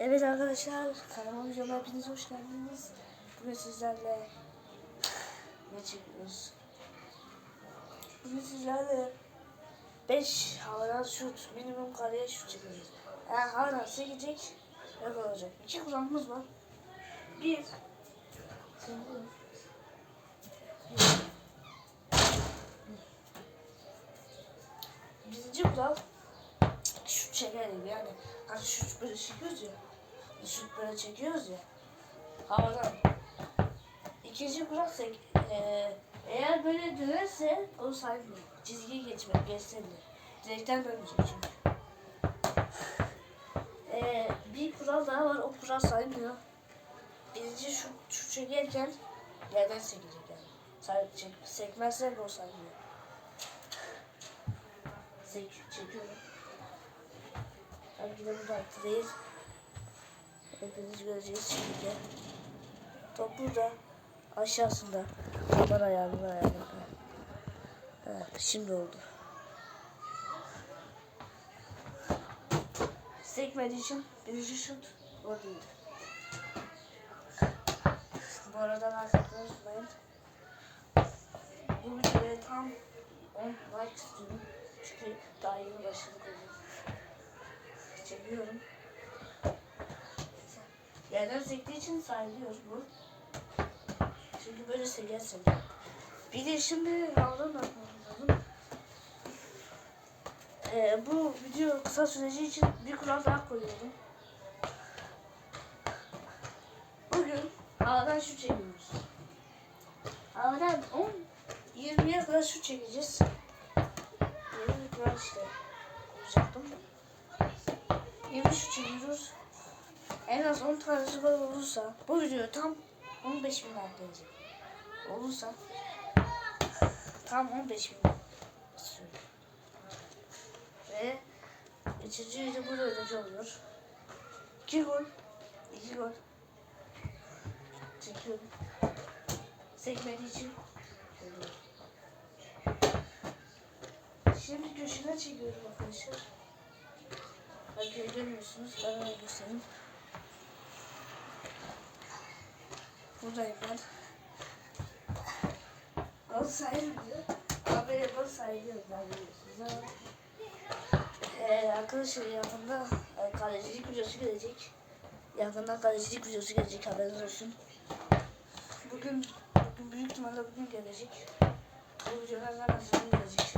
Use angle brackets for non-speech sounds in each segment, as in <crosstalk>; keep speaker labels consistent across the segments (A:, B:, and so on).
A: Evet arkadaşlar, kanalıma videoma hepiniz hoş geldiniz. Bugün sizlerle <sighs> ne çekiyoruz? Bugün sizlerle 5 havadan şut, minimum kareye şut çekeceğiz. Eğer havadan sekecek, yok olacak. İki kulağımız var. Bir. Birinci kural şut çekelim yani. Hani şut böyle çekiyoruz ya. Böyle çekiyoruz ya. Havadan. İkinci sek, eee, eğer böyle dönerse o saymıyor. Çizgiyi geçmek, geçse bile. Direkten dönmeyecek çünkü. Eee, bir kural daha var, o kural saymıyor. Birinci şut, şut çekerken yerden sekecek yani. Say, çek, sekmezse o saymıyor. Sek, çekiyorum. Tabii ki de burada aktıdayız. Hepiniz göreceğiz şimdi. Top burada. Aşağısında. Aman ayağımın ayağımın. Evet, şimdi oldu. Sekmediği için birinci şut o değildi. Bu arada arkadaşlar unutmayın. Bu videoya tam 10 like istiyorum. Çünkü daha yeni başladık çekiyorum. Yerden sektiği için sayılıyor bu. Çünkü böyle sekersin. Bir de şimdi havadan bakmamız lazım. Ee, bu video kısa süreci için bir kural daha koyuyorum. Bugün havadan şut çekiyoruz. Havadan 10 20'ye kadar şut çekeceğiz. Yeni bir kural işte. Koyacaktım. 20 şut çekiyoruz. En az 10 tanesi gol olursa bu video tam 15 bin like gelecek. Olursa tam 15 bin istiyorum. Ve üçüncü video burada ödeci oluyor. 2 gol, 2 gol. Çekiyorum. Sekmediği için. Şimdi köşeden çekiyorum arkadaşlar. Belki görmüyorsunuz. Ben öyle göstereyim. Buradayım ben. Gol sayılmıyor. Ama böyle gol sayılıyor. Ee, arkadaşlar yakında e, kalecilik videosu gelecek. Yakında kalecilik videosu gelecek haberiniz olsun. Bugün, bugün büyük ihtimalle bugün gelecek. Bu videolar hemen bugün gelecek.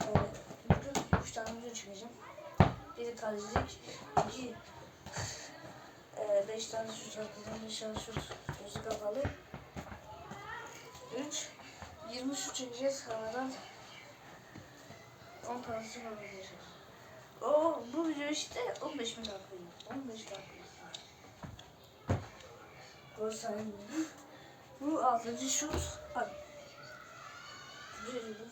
A: Yani bugün 3 tane video çekeceğim. Bir kalecilik, iki e, beş tane atacağım, beş tane şut gözü kapalı. Üç, yirmi şut çekeceğiz havadan. On tanesi gol olacak. O bu video işte 15 bin dakika. 15 dakika. Gol sayılmıyor. Bu altıncı şut. Hadi. Veriyorum.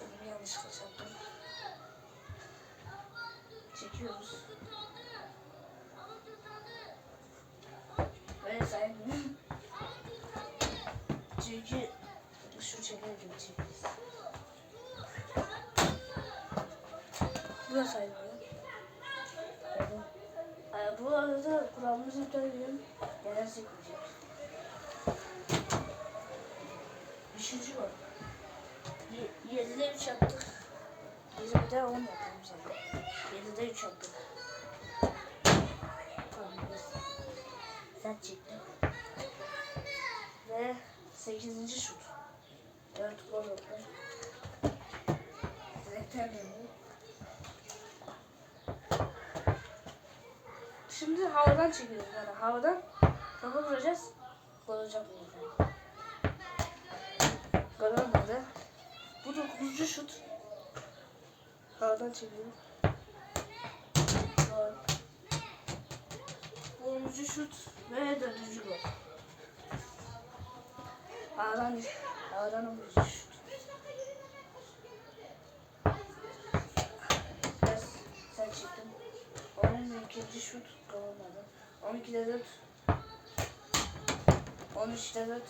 A: Elimi yanlışlıkla çarptım. Çekiyoruz. Saymıyor. Çünkü şu çeker gibi çekeriz. Bu da saymıyor. Ee, bu arada kuralımızı ediyorum. Genel sekmeyecek. Üçüncü var. Ye- Yedide üç yaptık. Yirmide on yapalım sana. Yedide üç yaptık. Tamam, Sen çektin. Ve sekizinci şut. Dört gol oldu. Döndü. Şimdi havadan çekiyoruz yani havadan topu vuracağız. Gol olacak bu. Gol olmadı. Bu dokuzuncu şut. Havadan çekiyorum. Gol. Onuncu şut ve dördüncü gol. Havadan onuncu şut. Sen, çıktın. Onun ikinci şut gol olmadı. 12'de 4. 13'te 4.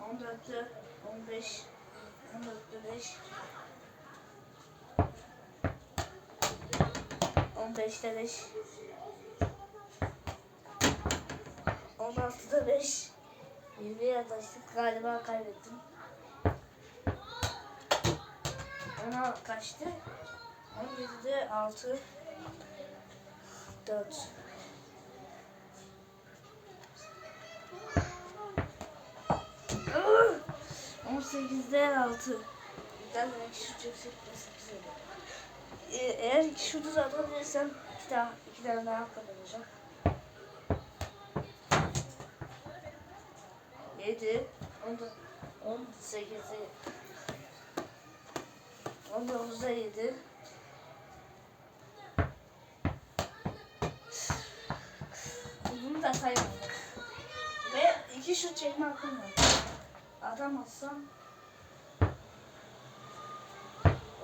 A: 14'te 15. 14'te 5. 5'te 5. 16'da 5. 20'ye yaklaştık. Galiba kaybettim. Ona kaçtı? 17'de 6. 4. Ah! 18'de 6. Ben de iki şut yükseltmesi güzel. Ee, eğer iki şutu atabilirsem iki, daha, iki tane daha kazanacak. 7, 18'de 19'da 7. Bunu da saymadık. Ve iki şut çekme hakkım var. Atamazsam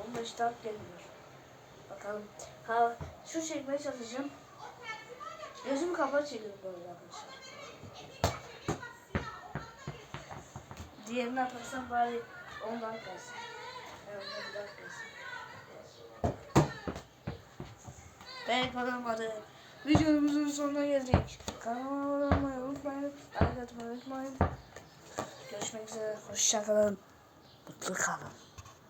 A: 15 dakika geliyor. Bakalım. Ha, şu çekmeye çalışacağım. Gözüm kapalı çekiyorum böyle arkadaşlar. Diğerini atarsam bari 10 dakika kalsın. Evet 10 dakika kalsın. Belki olamadı. Videomuzun sonuna geldik. Kanalıma abone olmayı unutmayın. Like atmayı unutmayın. Görüşmek üzere. Hoşçakalın. Mutlu kalın.